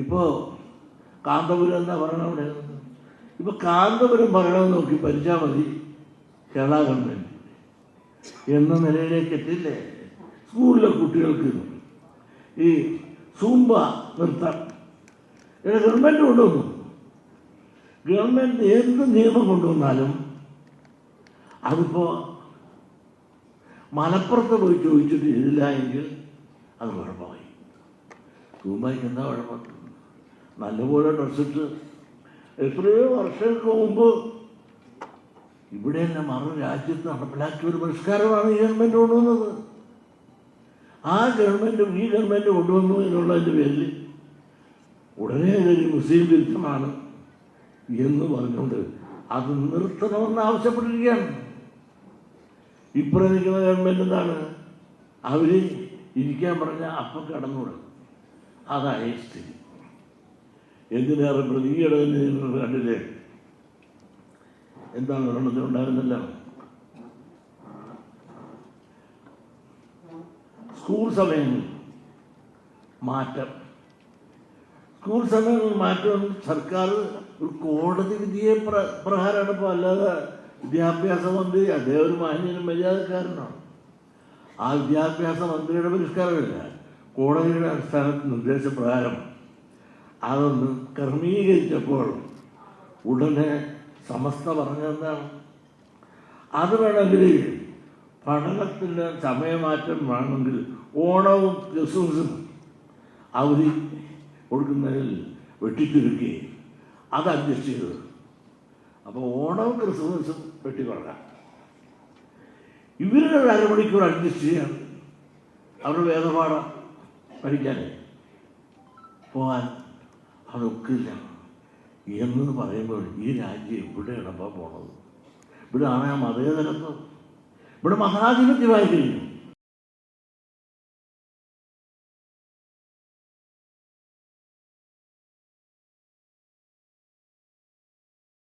ഇപ്പോൾ കാന്തപുരം എന്നാ പറയണം അവിടെ? ഇപ്പോൾ കാന്തപുരം പറയണമെന്ന് നോക്കി പരിചാ മതി. കേരള ഗവൺമെന്റ് എന്ന നിലയിലേക്ക് എത്തില്ലേ സ്കൂളിലെ കുട്ടികൾക്ക് ഈ സൂമ്പ നൃത്തം. ഇവിടെ ഗവൺമെന്റ് കൊണ്ടുവന്നു. ഗവൺമെന്റ് എന്ത് നിയമം കൊണ്ടുവന്നാലും അതിപ്പോൾ മലപ്പുറത്ത് പോയി ചോദിച്ചിട്ട് ഇതില്ല എങ്കിൽ അത് കുഴപ്പമായി. സൂമ്പായിക്ക് എന്താ കുഴപ്പം? നല്ലപോലെ ഡ്രസ്സിട്ട് എത്രയോ വർഷങ്ങൾക്ക് മുമ്പ് ഇവിടെ തന്നെ മറു രാജ്യത്ത് നടപ്പിലാക്കിയ ഒരു പരിഷ്കാരമാണ് ഈ ഗവൺമെന്റ് കൊണ്ടുവന്നത്. ആ ഗവൺമെന്റ് ഈ ഗവൺമെന്റ് കൊണ്ടുവന്നു എന്നുള്ളതിന്റെ പേരിൽ ഉടനെ ഇതൊരു മുസ്ലിം വിരുദ്ധമാണ് എന്ന് പറഞ്ഞുകൊണ്ട് അത് നിർത്തണമെന്ന് ആവശ്യപ്പെട്ടിരിക്കുകയാണ്. ഇപ്പുറം നിൽക്കുന്ന ഗവൺമെന്റ് എന്താണ്? അവർ ഇരിക്കാൻ പറഞ്ഞ അപ്പം കടന്നുകൂടും അതായ സ്ഥിതി. എന്തിനേറെ നിങ്ങൾ കണ്ടില്ലേ? എന്താണ് ഒരെണ്ണത്തിനുണ്ടായിരുന്നല്ലോ സ്കൂൾ സമയങ്ങളിൽ മാറ്റം. സ്കൂൾ സമയങ്ങളിൽ മാറ്റം സർക്കാർ ഒരു കോടതി വിധിയെ പ്ര പ്രകാരമാണ് ഇപ്പോൾ അല്ലാതെ വിദ്യാഭ്യാസ മന്ത്രി അദ്ദേഹം ഒരു മാന്യനും മര്യാദക്കാരനാണ്. ആ വിദ്യാഭ്യാസ മന്ത്രിയുടെ പരിഷ്കാരമില്ല. കോടതിയുടെ അടിസ്ഥാനത്തിൽ നിർദ്ദേശപ്രകാരം അതൊന്ന് ക്രമീകരിച്ചപ്പോൾ ഉടനെ സമസ്ത പറഞ്ഞെന്താണ് അത് വേണമെങ്കിൽ പഠനത്തിന്റെ സമയമാറ്റം വേണമെങ്കിൽ ഓണവും ക്രിസ്മസും അവധി കൊടുക്കുന്നതിൽ വെട്ടിച്ചുരുക്കി. അത് അഡ്ജസ്റ്റ് ചെയ്തത് അപ്പോൾ ഓണവും ക്രിസ്മസും വെട്ടിക്കൊടുക്കാം ഇവരുടെ ഒരു അരമണിക്കൂർ അഡ്ജസ്റ്റ് ചെയ്യാൻ അവരുടെ വേദപാഠം പഠിക്കാൻ പോകാൻ അതൊക്കില്ല. എന്ന് പറയുമ്പോൾ ഈ രാജ്യം എവിടെയാണ് പോണത്? ഇവിടെ ആണ് ആ മതേതരത്വം. ഇവിടെ മഹാധിപത്യമായി കഴിഞ്ഞു